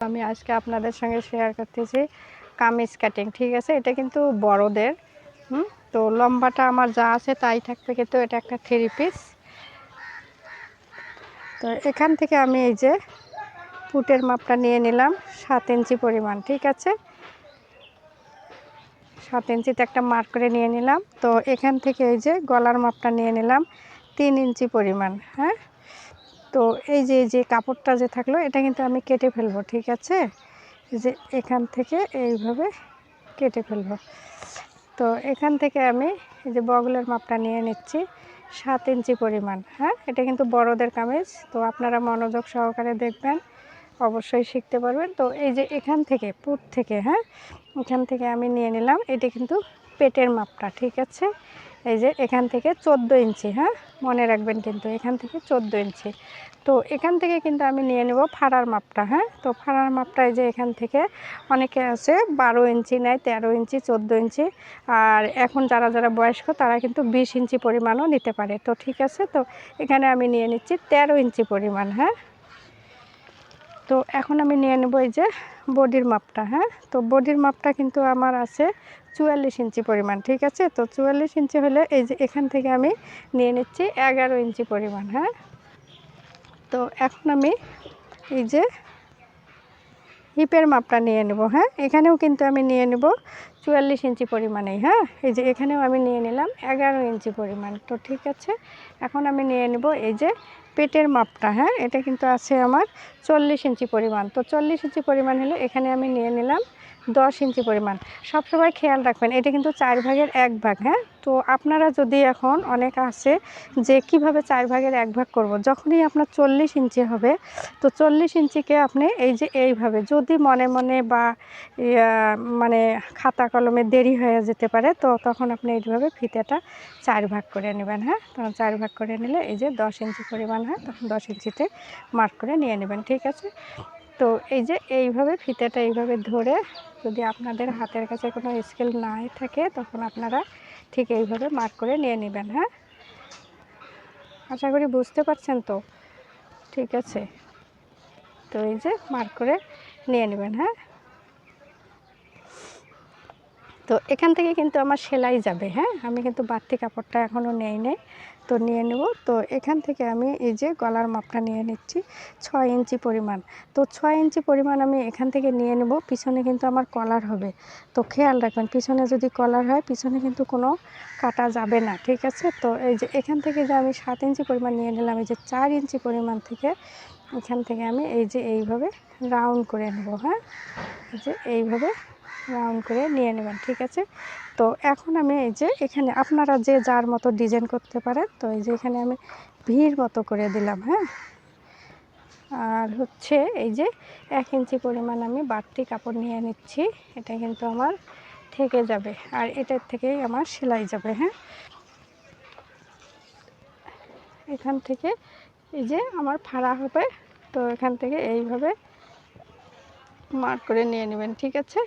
আমি আজকে আপনাদের সঙ্গে শেয়ার করতেছি কামিজ কাটিং ঠিক আছে? এটা কিন্তু বড়দের, হুম? তো লম্বাটা আমার যা আছে তাই থাকবে কিন্তু এটা একটা থ্রি পিস তো এখান থেকে আমি এই যে পুটের মাপটা নিয়ে নিলাম, সাত ইঞ্চি পরিমাণ, ঠিক আছে? সাত ইঞ্চিতে একটা মার্ক করে নিয়ে নিলাম। তো এখান থেকে এই যে গলার মাপটা নিয়ে নিলাম, তিন ইঞ্চি পরিমাণ হ্যাঁ? তো এই যে যে কাপড়টা যে থাকল, এটা কিন্তু আমি কেটে ফেলব, ঠিক আছে? যে এখান থেকে এইভাবে কেটে ফেলব। তো এখান থেকে আমি এই যে বগলের মাপটা নিয়ে নিচ্ছি, সাত ইঞ্চি পরিমাণ হ্যাঁ? এটা কিন্তু বড়দের কামিজ, তো আপনারা মনোযোগ সহকারে দেখবেন, অবশ্যই শিখতে পারবেন। তো এই যে এখান থেকে, পুট থেকে হ্যাঁ? এখান থেকে আমি নিয়ে নিলাম, এটা কিন্তু পেটের মাপটা, ঠিক আছে? এই যে এখান থেকে চোদ্দ ইঞ্চি হ্যাঁ? মনে রাখবেন কিন্তু এখান থেকে চোদ্দ ইঞ্চি। তো এখান থেকে কিন্তু আমি নিয়ে নেব ফাড়ার মাপটা হ্যাঁ? তো ফাড়ার মাপটা এই যে এখান থেকে অনেকে আছে বারো ইঞ্চি নেয়, তেরো ইঞ্চি, চোদ্দ ইঞ্চি। আর এখন যারা যারা বয়স্ক তারা কিন্তু বিশ ইঞ্চি পরিমাণও নিতে পারে। তো ঠিক আছে, তো এখানে আমি নিয়ে নিচ্ছি তেরো ইঞ্চি পরিমাণ হ্যাঁ? তো এখন আমি নিয়ে নেব এই যে বডির মাপটা হ্যাঁ? তো বডির মাপটা কিন্তু আমার আছে চুয়াল্লিশ ইঞ্চি পরিমাণ, ঠিক আছে? তো চুয়াল্লিশ ইঞ্চি হলে এই যে এখান থেকে আমি নিয়ে নিচ্ছি এগারো ইঞ্চি পরিমাণ হ্যাঁ? তো এখন আমি এই যে হিপের মাপটা নিয়ে নেব হ্যাঁ? এখানেও কিন্তু আমি নিয়ে নেব চুয়াল্লিশ ইঞ্চি পরিমাণেই হ্যাঁ? এই যে এখানেও আমি নিয়ে নিলাম এগারো ইঞ্চি পরিমাণ, তো ঠিক আছে? এখন আমি নিয়ে নেব এই যে পেটের মাপটা হ্যাঁ? এটা কিন্তু আছে আমার চল্লিশ ইঞ্চি পরিমাণ, তো চল্লিশ ইঞ্চি পরিমাণ হলে এখানে আমি নিয়ে নিলাম দশ ইঞ্চি পরিমাণ। সবসময় খেয়াল রাখবেন, এটা কিন্তু চার ভাগের এক ভাগ হ্যাঁ? তো আপনারা যদি এখন অনেক আছে যে কীভাবে চার ভাগের এক ভাগ করব। যখনই আপনার চল্লিশ ইঞ্চি হবে, তো চল্লিশ ইঞ্চিকে আপনি এই যে এইভাবে, যদি মনে মনে বা মানে খাতা কলমে দেরি হয়ে যেতে পারে, তো তখন আপনি এইভাবে ফিতেটা চার ভাগ করে নেবেন হ্যাঁ? তখন চার ভাগ করে নিলে এই যে দশ ইঞ্চি পরিমাণ, হয়? তখন দশ ইঞ্চিতে মার্ক করে নিয়ে নেবেন, ঠিক আছে? তো এই যে এইভাবে ফিতেটা এইভাবে ধরে যদি আপনাদের হাতের কাছে কোনো স্কেল নাই থাকে, তখন আপনারা ঠিক এইভাবে মার্ক করে নিয়ে নেবেন হ্যাঁ? আশা করি বুঝতে পারছেন তো? ঠিক আছে। তো এই যে মার্ক করে নিয়ে নেবেন হ্যাঁ? তো এখান থেকে কিন্তু আমার সেলাই যাবে হ্যাঁ? আমি কিন্তু বাড়তি কাপড়টা এখনও নেই নেই তো নিয়ে নেব। তো এখান থেকে আমি এই যে গলার মাপটা নিয়ে নিচ্ছি, ছয় ইঞ্চি পরিমাণ। তো ছয় ইঞ্চি পরিমাণ আমি এখান থেকে নিয়ে নেব, পিছনে কিন্তু আমার কলার হবে। তো খেয়াল রাখবেন, পিছনে যদি কলার হয়, পিছনে কিন্তু কোনো কাটা যাবে না, ঠিক আছে? তো এই যে এখান থেকে যে আমি সাত ইঞ্চি পরিমাণ নিয়ে নিলাম, এই যে চার ইঞ্চি পরিমাণ থেকে এখান থেকে আমি এই যে এইভাবে রাউন্ড করে নেব হ্যাঁ? এই যে এইভাবে রাউন্ড করে নিয়ে নেবেন, ঠিক আছে? তো এখন আমি এই যে এখানে আপনারা যে যার মতো ডিজাইন করতে পারেন, তো এই যে এখানে আমি ভিড় মতো করে দিলাম হ্যাঁ? আর হচ্ছে এই যে এক ইঞ্চি পরিমাণ আমি বাড়তি কাপড় নিয়ে নিচ্ছি, এটা কিন্তু আমার থেকে যাবে, আর এটার থেকেই আমার সেলাই যাবে হ্যাঁ? এখান থেকে এই যে আমার ফাড়া হবে, তো এখান থেকে এইভাবে মার্ক করে নিয়ে নেবেন, ঠিক আছে?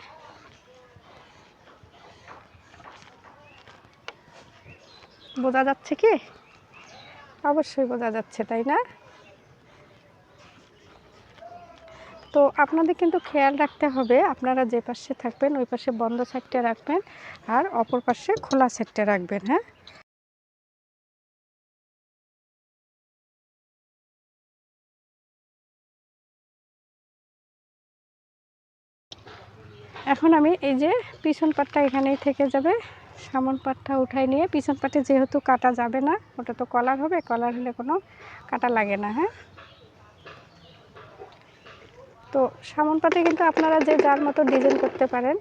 বোঝা যাচ্ছে কি? অবশ্যই বোঝা যাচ্ছে, তাই না? তো আপনাদের কিন্তু খেয়াল রাখতে হবে, আপনারা যে পাশে থাকবেন, ওই পাশে বন্ধ সাইডটা রাখবেন আর অপর পাশে খোলা সাইডটা রাখবেন হ্যাঁ? এখন আমি এই যে পিছন পাটটা এখানেই থেকে যাবে। সামন পাটটা উঠাই নিয়ে, পিছন পাটে যেহেতু কাটা যাবে না, ওটা তো কলার হবে, কলার হলে কোনো কাটা লাগে না হ্যাঁ? তো সামন পাটে কিন্তু আপনারা যে যার মতো ডিজাইন করতে পারেন,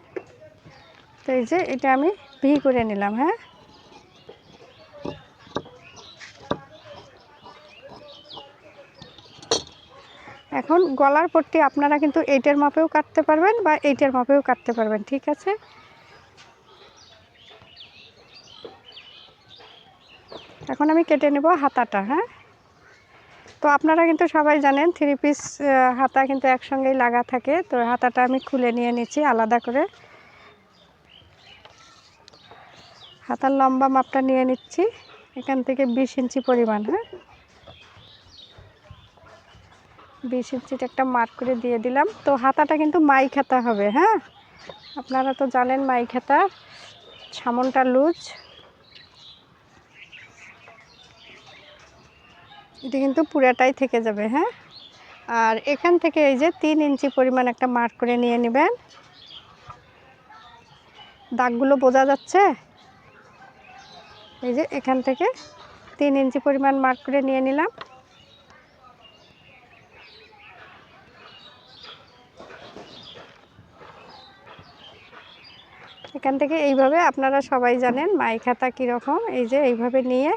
তো এই যে এটা আমি ভি করে নিলাম হ্যাঁ? এখন গলার পট্টি আপনারা কিন্তু এইটার মাপেও কাটতে পারবেন বা এইটার মাপেও কাটতে পারবেন, ঠিক আছে? এখন আমি কেটে নেব হাতাটা হ্যাঁ? তো আপনারা কিন্তু সবাই জানেন থ্রি পিস হাতা কিন্তু একসঙ্গেই লাগা থাকে। তো হাতাটা আমি খুলে নিয়ে নিচ্ছি আলাদা করে। হাতার লম্বা মাপটা নিয়ে নিচ্ছি। এখান থেকে বিশ ইঞ্চি পরিমাণ হ্যাঁ? বিশ ইঞ্চির একটা মার্ক করে দিয়ে দিলাম। তো হাতাটা কিন্তু মাই খাতা হবে হ্যাঁ? আপনারা তো জানেন মাই খাতা সামনটা লুজ। এটা কিন্তু পুরাটাই থেকে যাবে হ্যাঁ? আর এখান থেকে এই যে তিন ইঞ্চি পরিমাণ একটা মার্ক করে নিয়ে নেবেন। দাগগুলো বোঝা যাচ্ছে? এই যে এখান থেকে তিন ইঞ্চি পরিমাণ মার্ক করে নিয়ে নিলাম। এখান থেকে এইভাবে আপনারা সবাই জানেন মাই খাতা কীরকম, এই যে এইভাবে নিয়ে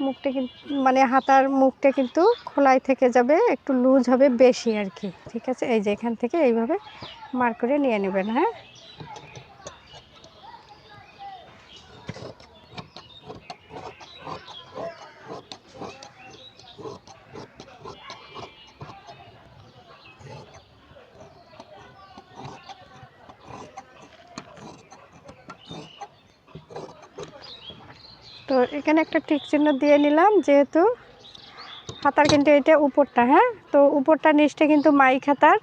মুখটা কিন্তু মানে হাতার মুখটা কিন্তু খোলাই থেকে যাবে, একটু লুজ হবে বেশি আর কি। ঠিক আছে, এই যে এখান থেকে এইভাবে মার করে নিয়ে নেবেন হ্যাঁ? তো এখানে একটা টিক চিহ্ন দিয়ে নিলাম, যেহেতু হাতার কিন্তু এটা উপরটা হ্যাঁ? তো উপরটা নিচটা কিন্তু মাই খাতার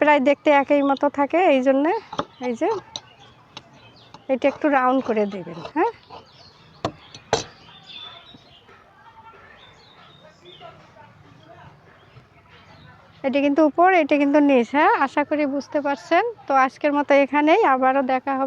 প্রায় দেখতে একই মতো থাকে এই জন্যে এই যে এটা একটু রাউন্ড করে দেবেন হ্যাঁ? এটা কিন্তু উপর, এটা কিন্তু নিচ হ্যাঁ? আশা করি বুঝতে পারছেন। তো আজকের মতো এখানেই, আবারও দেখা হবে।